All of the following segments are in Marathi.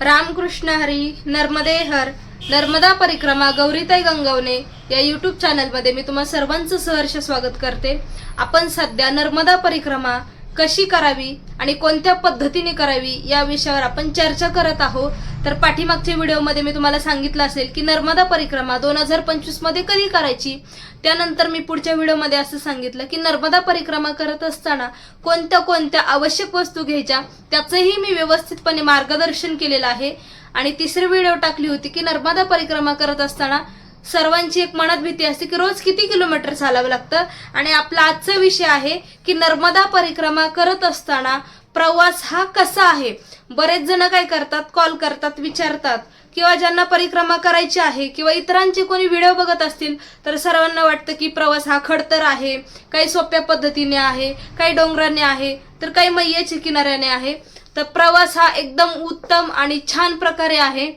रामकृष्ण हरी नर्मदे हर नर्मदा परिक्रमा गौरीताई गंगवणे या यूट्यूब चॅनलमध्ये मी तुम्हा सर्वांचं सहर्ष स्वागत करते. आपण सध्या नर्मदा परिक्रमा कशी करावी आणि कोणत्या पद्धतीने करावी या विषयावर आपण चर्चा करत आहोत. तर पाठीमागच्या व्हिडिओमध्ये मी तुम्हाला सांगितलं असेल की नर्मदा परिक्रमा दोन हजार पंचवीसमध्ये कधी करायची? त्यानंतर मी पुढच्या व्हिडिओमध्ये असं सांगितलं की नर्मदा परिक्रमा करत असताना कोणत्या कोणत्या आवश्यक वस्तू घ्यायच्या त्याचंही मी व्यवस्थितपणे मार्गदर्शन केलेलं आहे. आणि तिसरी व्हिडिओ टाकली होती की नर्मदा परिक्रमा करत असताना सर्वांची एक मनात भीती असते की रोज किती किलोमीटर चालावं लागतं? आणि आपला आजचा विषय आहे की नर्मदा परिक्रमा करत असताना प्रवास हा कसा आहे? बरेच जण काय करतात? कॉल करतात विचारतात. किंवा ज्यांना परिक्रमा करायची आहे किंवा इतरांचे कोणी व्हिडिओ बघत असतील तर सर्वांना वाटतं की प्रवास हा खडतर आहे काही सोप्या पद्धतीने आहे काही डोंगराने आहे तर काही मैयाच्या किनाऱ्याने आहे. तर प्रवास हा एकदम उत्तम आणि छान प्रकारे आहे.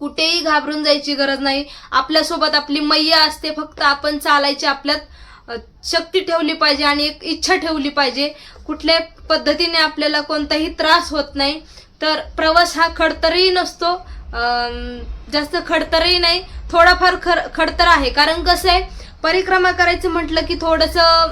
कुठेही घाबरून जायची गरज नाही. आपल्यासोबत आपली मैया असते. फक्त आपण चालायची आपल्यात शक्ती ठेवली पाहिजे आणि एक इच्छा ठेवली पाहिजे. कुठल्या पद्धतीने आपल्याला कोणताही त्रास होत नाही. तर प्रवास हा खडतरही नसतो. जास्त खडतरही नाही. थोडाफार खर खडतर आहे. कारण कसं आहे परिक्रमा करायचं म्हटलं की थोडंसं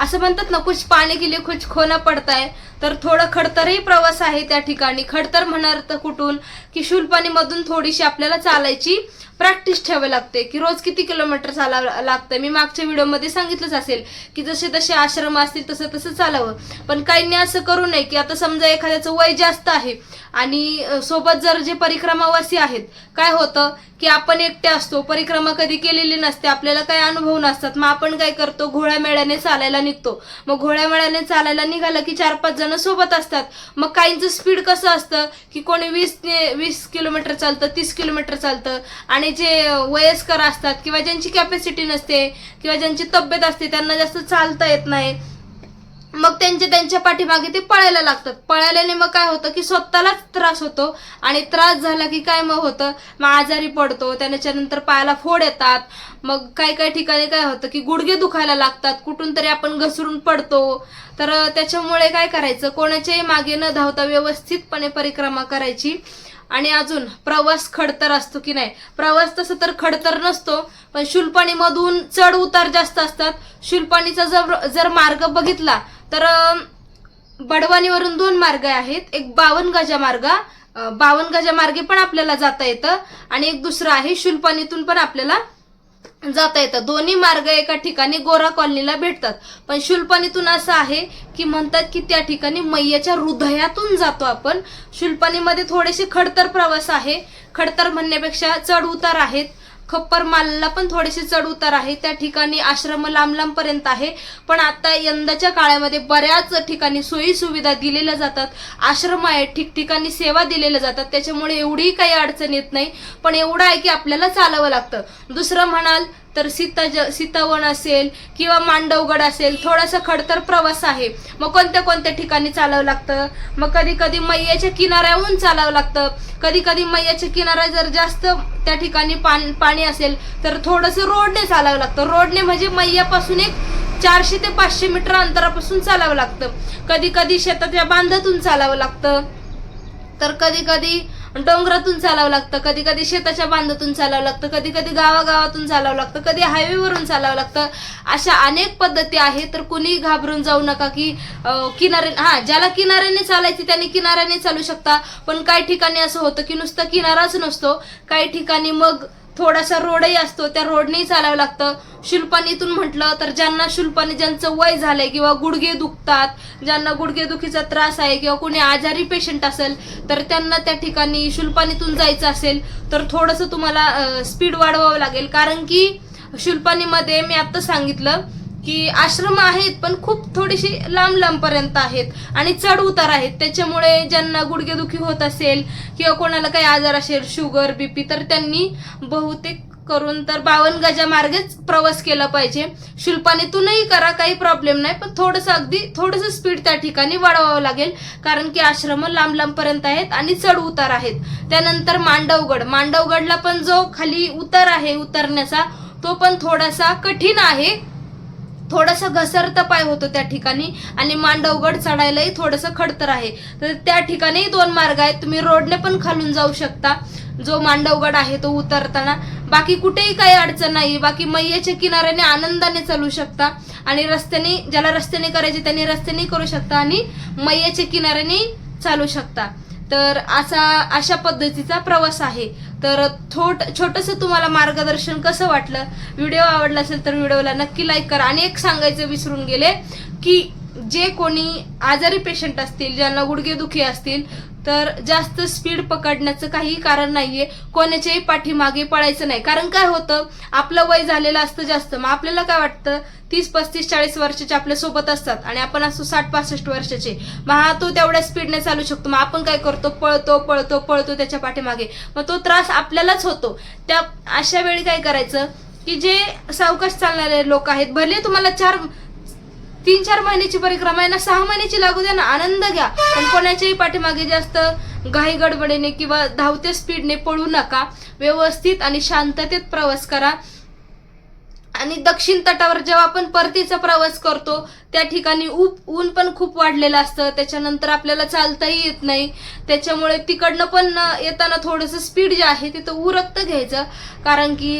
असं म्हणतात ना कुछ पाणी के लिए कुछ खोना पडताय. तर थोडं खडतरही प्रवास आहे त्या ठिकाणी. खडतर म्हणणार तर कुठून? की शुलपाणी मधून थोडीशी आपल्याला चालायची प्रॅक्टिस ठेवावी लागते. की रोज किती किलोमीटर चालावं लागतं मी मागच्या व्हिडिओमध्ये सांगितलंच असेल की जसे तसे आश्रम असतील तसं तसं चालावं. पण काहींनी असं करू नये की आता समजा एखाद्याचं वय जास्त आहे आणि सोबत जर जे परिक्रमावासी आहेत काय होतं? की आपण एकटे असतो परिक्रमा कधी केलेली नसते आपल्याला काही अनुभव नसतात. मग आपण काय करतो? घोड्यामेळ्याने चालायला निघतो. मग घोड्यामेळ्याने चालायला निघालं की चार पाच जण सोबत असतात. मग काहींचं स्पीड कसं असतं? की कोणी वीस वीस किलोमीटर चालतं तीस किलोमीटर चालतं. आणि जे वयस्कर असतात किंवा ज्यांची कॅपॅसिटी नसते किंवा ज्यांची तब्येत असते त्यांना जास्त चालता येत नाही. मग त्यांच्या त्यांच्या पाठीमागे ते पळायला लागतात. पळाल्याने मग काय होतं की स्वतःलाच त्रास होतो आणि त्रास झाला की काय मग होतं? मग आजारी पडतो त्याच्यानंतर पायाला फोड येतात. मग काही काही ठिकाणी काय होतं की गुडघे दुखायला लागतात. कुठून तरी आपण घसरून पडतो. तर त्याच्यामुळे काय करायचं? कोणाच्याही मागे न धावता व्यवस्थितपणे परिक्रमा करायची. आणि अजून प्रवास खडतर असतो की नाही? प्रवास तसं तर खडतर नसतो पण शुलपाणीमधून चढ उतार जास्त असतात. शुलपाणीचा जर जर मार्ग बघितला तर बडवानीवरून दोन मार्ग आहेत. एक बावन गजा मार्ग. बावन गजा मार्गे पण आपल्याला जाता येतं. आणि एक दुसरा आहे शुल्पानीतून पण आपल्याला जाता येतं. दोन्ही मार्ग एका ठिकाणी गोरा कॉलनीला भेटतात. पण शुल्पानीतून असं आहे की म्हणतात की त्या ठिकाणी मैयाच्या हृदयातून जातो आपण. शुल्पानीमध्ये थोडेसे खडतर प्रवास आहे. खडतर म्हणण्यापेक्षा चढ उतार आहेत. खप्पर मालला पण थोडेसे चढ उतार आहे. त्या ठिकाणी आश्रम लांब लांब पर्यंत आहे. पण आता यंदाच्या काळामध्ये बऱ्याच ठिकाणी सोयी सुविधा दिलेल्या जातात. आश्रम आहे ठिकठिकाणी सेवा दिलेल्या जातात. त्याच्यामुळे एवढी काही अडचण येत नाही. पण एवढं आहे की आपल्याला चालावं लागतं. दुसरं म्हणाल तर सीता ज सीतावन असेल किंवा मांडवगड असेल थोडासा खडतर प्रवास आहे. मग कोणत्या कोणत्या ठिकाणी चालावं लागतं? मग कधी कधी मैयाच्या किनाऱ्याहून चालावं लागतं. कधी कधी मैयाच्या किनारा जर जास्त त्या ठिकाणी पान पाणी असेल तर थोडंसं रोडने चालावं लागतं. रोडने म्हणजे मैयापासून एक चारशे ते पाचशे मीटर अंतरापासून चालावं लागतं. कधी कधी शेताच्या बांधातून चालावं लागतं. तर कधी कधी डोंगरातून चालावं लागतं कधी कधी शेताच्या बांधातून चालावं लागतं कधी कधी गावागावातून चालावं लागतं कधी हायवेवरून चालावं लागतं. अशा अनेक पद्धती आहेत तर कुणी घाबरून जाऊ नका की किनारे हा ज्याला किनाऱ्याने चालायची त्याने किनाऱ्याने चालू शकता. पण काही ठिकाणी असं होतं की नुसतं किनाराच नसतो. काही ठिकाणी मग थोडासा रोडही असतो त्या रोडनेही चालावं लागतं. शुल्पानीतून म्हटलं तर ज्यांना शुल्पानी ज्यांचं वय झालंय किंवा गुडघे दुखतात ज्यांना गुडघेदुखीचा त्रास आहे किंवा कोणी आजारी पेशंट असेल तर त्यांना त्या ठिकाणी शुल्पानीतून जायचं असेल तर थोडंसं तुम्हाला स्पीड वाढवावं लागेल. कारण की शुल्पानीमध्ये मी आत्ता सांगितलं की आश्रम आहेत पण खूप थोडीशी लांब लांब पर्यंत आहेत आणि चढ उतार आहेत. त्याच्यामुळे ज्यांना गुडघेदुखी होत असेल किंवा कोणाला काही आजार असेल शुगर बीपी तर त्यांनी बहुतेक करून तर बावन गजा मार्गेच प्रवास केला पाहिजे. शुल्पानीतूनही करा काही प्रॉब्लेम नाही पण थोडंसं अगदी थोडंसं स्पीड त्या ठिकाणी वाढवावं लागेल. कारण की आश्रम लांब लांब पर्यंत आहेत आणि चढ उतार आहेत. त्यानंतर मांडवगड. मांडवगडला पण जो खाली उतार आहे उतरण्याचा तो पण थोडासा कठीण आहे. थोडासा घसरता पाय होतो त्या ठिकाणी आणि मांडवगड चढायलाही थोडंसं खडतर आहे. तर त्या ठिकाणी दोन मार्ग आहेत. तुम्ही रोडने पण खालून जाऊ शकता. जो मांडवगड आहे तो उतरताना. बाकी कुठेही काही अडचण नाही. बाकी मैयाच्या किनाऱ्याने आनंदाने चालू शकता आणि रस्त्याने ज्याला रस्त्याने करायचे त्यांनी रस्त्याने करू शकता आणि मैयाच्या किनाऱ्याने चालू शकता. तर असा अशा पद्धतीचा प्रवास आहे. तर थोट छोटंसं तुम्हाला मार्गदर्शन कसं वाटलं? व्हिडिओ आवडला असेल तर व्हिडिओला नक्की लाईक करा. आणि एक सांगायचं विसरून गेले की जे कोणी आजारी पेशंट असतील ज्यांना गुडघेदुखी असतील तर जास्त स्पीड पकडण्याचं काही कारण नाहीये. कोणाच्याही पाठीमागे पळायचं नाही. कारण काय होतं? आपलं वय झालेलं असतं जास्त. मग आपल्याला काय वाटतं? तीस पस्तीस चाळीस वर्षाचे आपल्यासोबत असतात आणि आपण असतो साठ पासष्ट वर्षाचे. मग हा तो तेवढ्या स्पीडने चालू शकतो. मग आपण काय करतो? पळतो पळतो पळतो त्याच्या पाठीमागे. मग तो त्रास आपल्यालाच होतो. त्या अशा वेळी काय करायचं? की जे सावकाश चालणारे लोक आहेत भले तुम्हाला चार तीन चार महिन्याची परिक्रमा आहे ना सहा महिन्याची लागू द्या ना आनंद घ्या. पण कोणाच्याही पाठीमागे जास्त घाई गडबडीने किंवा धावत्या स्पीडने पळू नका. व्यवस्थित आणि शांततेत प्रवास करा. आणि दक्षिण तटावर जेव्हा आपण परतीचा प्रवास करतो त्या ठिकाणी ऊप ऊन पण खूप वाढलेलं असतं. त्याच्यानंतर आपल्याला चालताही येत नाही. त्याच्यामुळे तिकडनं पण येताना थोडंसं स्पीड जे आहे तिथं उरक्त घ्यायचं. कारण की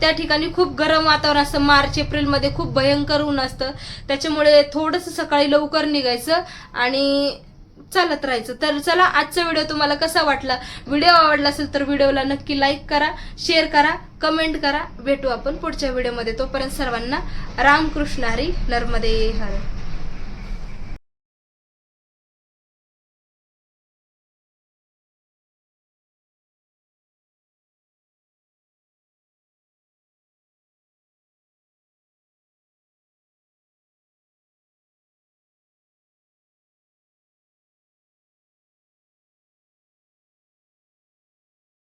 त्या ठिकाणी खूप गरम वातावरण असतं. मार्च एप्रिलमध्ये खूप भयंकर ऊन असतं. त्याच्यामुळे थोडंसं सकाळी लवकर निघायचं. आणि चालत राहायचं. तर चला आजचा व्हिडिओ तुम्हाला कसा वाटला? व्हिडिओ आवडला असेल तर व्हिडिओला नक्की लाईक करा शेअर करा कमेंट करा. भेटू आपण पुढच्या व्हिडिओमध्ये तोपर्यंत सर्वांना रामकृष्ण हरी नर्मदे हर.